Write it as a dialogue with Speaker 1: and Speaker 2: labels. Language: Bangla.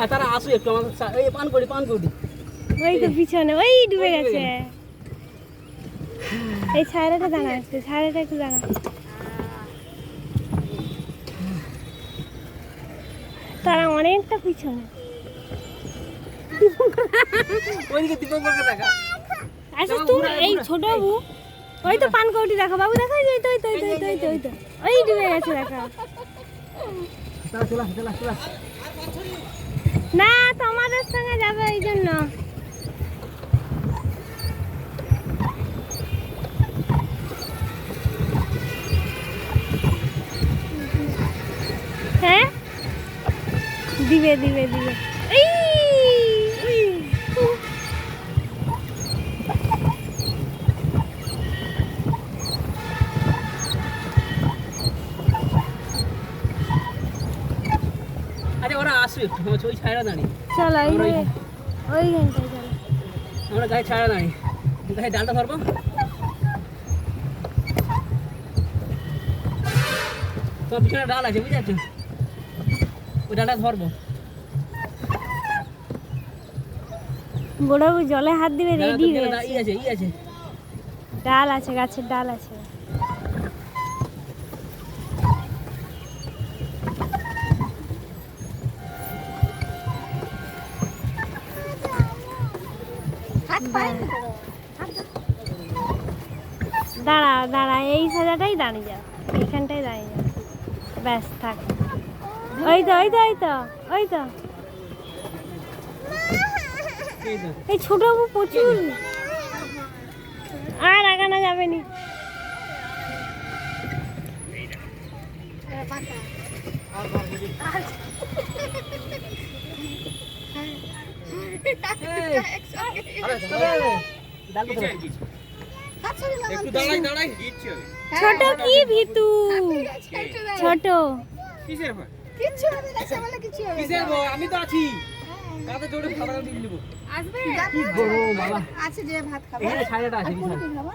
Speaker 1: আর তারা আসু একটু আমাদের এই পান করি পান করি।
Speaker 2: ওই তো পিছনে ওই ডুবে গেছে। এই ছায়াটা দাঁড়া একটু ছায়াটা একটু দাঁড়া তারা অনেকটা পিছনে।
Speaker 1: ওইদিকে দেখা।
Speaker 2: আচ্ছা তুমি এই ছোট বাবু ওই তো পান কৌটি দেখো, বাবু দেখো ওই তো ওই তো ওই তো ওই তো ওই তো। ওই ডুবে গেছে, দেখো। না, তোমাদের সঙ্গে যাবে এই জন্য। হ্যাঁ? দিবে দিবে দিবে।
Speaker 1: আরে ওরা আসবে ওই ছায়া দাঁড়িয়ে।
Speaker 2: চলো ওই
Speaker 1: ওই-
Speaker 2: ওইখানটায় চলো।
Speaker 1: আমরা গায়ে ছায়া দাঁড়িয়ে। গায়ে ডালটা ধরবো? তোমার পিছনে ডাল আছে বুঝতে পারছ ওই ডালটা ধরবো।
Speaker 2: বড়বাবু জলে হাত দিবে রেডি হয়ে আছে
Speaker 1: ই আছে।
Speaker 2: ডাল আছে গাছের ডাল আছে। দাঁড়া দাঁড়া এই সাজাটাই দাঁড়িয়ে যা। এইখানটাই দাঁড়িয়ে যা। ব্যাস থাক। ওই তো ওই তো ওই তো ওই তো।
Speaker 1: এই
Speaker 2: ছোট প্রচুর। আর আগানো যাবে নি।
Speaker 1: একটু
Speaker 2: ছোট কি ভিতু? ছোট
Speaker 1: আমি তো আছি
Speaker 3: যে ভাত খাব
Speaker 1: বিশাল
Speaker 3: খাব